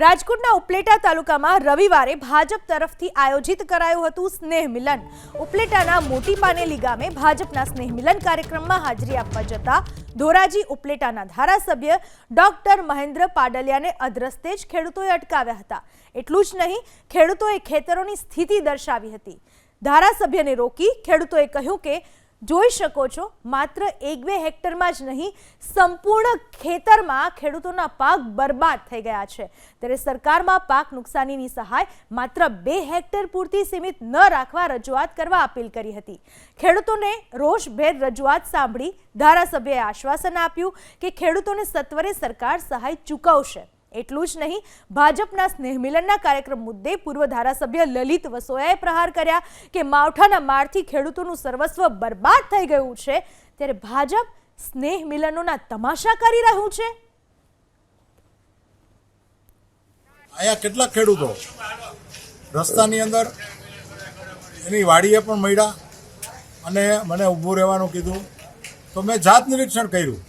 રાજકોટના ઉપલેટા તાલુકામાં રવિવારે ભાજપ તરફથી આયોજિત કરાયું હતું સ્નેહ મિલન ઉપલેટાના મોટી પાનેલી ગામે ભાજપના સ્નેહ મિલન કાર્યક્રમમાં હાજરી આપવા જતા ધોરાજી ઉપલેટાના ધારાસભ્ય ડોક્ટર મહેન્દ્ર પાડલિયાને અધ્રસ્તે જ ખેડૂતોએ અટકાવ્યા હતા. એટલું જ નહીં, ખેડૂતોએ ખેતરોની સ્થિતિ દર્શાવી હતી. ધારાસભ્યને રોકી ખેડૂતોએ કહ્યું કે જોઈ શકો છો, માત્ર એક બે હેક્ટરમાં જ નહીં, સંપૂર્ણ ખેતરમાં ખેડૂતોના પાક બરબાદ થઈ ગયા છે. ત્યારે સરકારમાં પાક નુકસાનીની સહાય માત્ર બે હેક્ટર પૂરતી સીમિત ન રાખવા રજૂઆત કરવા અપીલ કરી હતી. ખેડૂતોને રોષભેર રજૂઆત સાંભળી ધારાસભ્યએ આશ્વાસન આપ્યું કે ખેડૂતોને સત્વરે સરકાર સહાય ચૂકવશે. એટલું જ નહીં, ભાજપના સ્નેહમિલનના કાર્યક્રમ મુદ્દે પૂર્વ ધારાસભ્ય લલિત વસોયાએ પ્રહાર કર્યા કે માવઠાના મારથી ખેડૂતોનું સર્વસ્વ બરબાદ થઈ ગયું છે, ત્યારે ભાજપ સ્નેહ મિલનોના તમાશા કરી રહ્યું છે. અહીંયા કેટલા ખેડૂતો રસ્તાની અંદર એની વાડીએ પણ મળ્યા અને મને ઊભું રહેવાનું કીધું. તો મેં જાત નિરીક્ષણ કર્યું.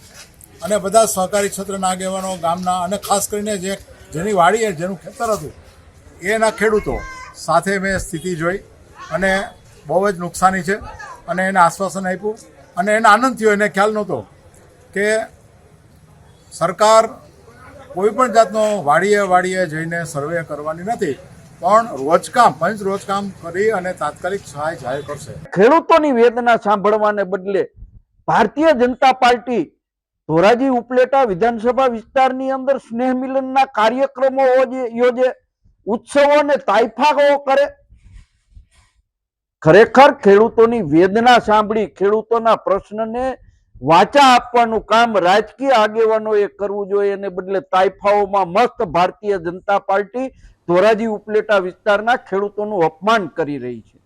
અને બધા સહકારી ક્ષેત્રના આગેવાનો ગામના અને ખાસ કરીને જે જેની વાડી જેનું ખેતર હતું, એના ખેડૂતો સાથે મેં સ્થિતિ જોઈ અને બહુ જ નુકસાની છે અને એને આશ્વાસન આપ્યું અને એને આનંદ થયો એને ખ્યાલ નહોતો કે સરકાર કોઈ પણ જાતનો વાડીએ વાડીએ જઈને સર્વે કરવાની નથી, પણ રોજકામ પંચ રોજકામ કરી અને તાત્કાલિક સહાય જાહેર કરશે. ખેડૂતોની વેદના સાંભળવાને બદલે ભારતીય જનતા પાર્ટી ધોરાજી ઉપલેટા વિધાનસભા વિસ્તારની અંદર સ્નેહ મિલનના કાર્યક્રમો યોજે- ઉત્સવો ને તાઇફાઓ કરે. ખરેખર ખેડૂતોની વેદના સાંભળી, ખેડૂતોના પ્રશ્નને વાચા આપવાનું કામ રાજકીય આગેવાનોએ કરવું જોઈએ. એને બદલે તાઇફાઓમાં મસ્ત ભારતીય જનતા પાર્ટી ધોરાજી ઉપલેટા વિસ્તારના ખેડૂતોનું અપમાન કરી રહી છે.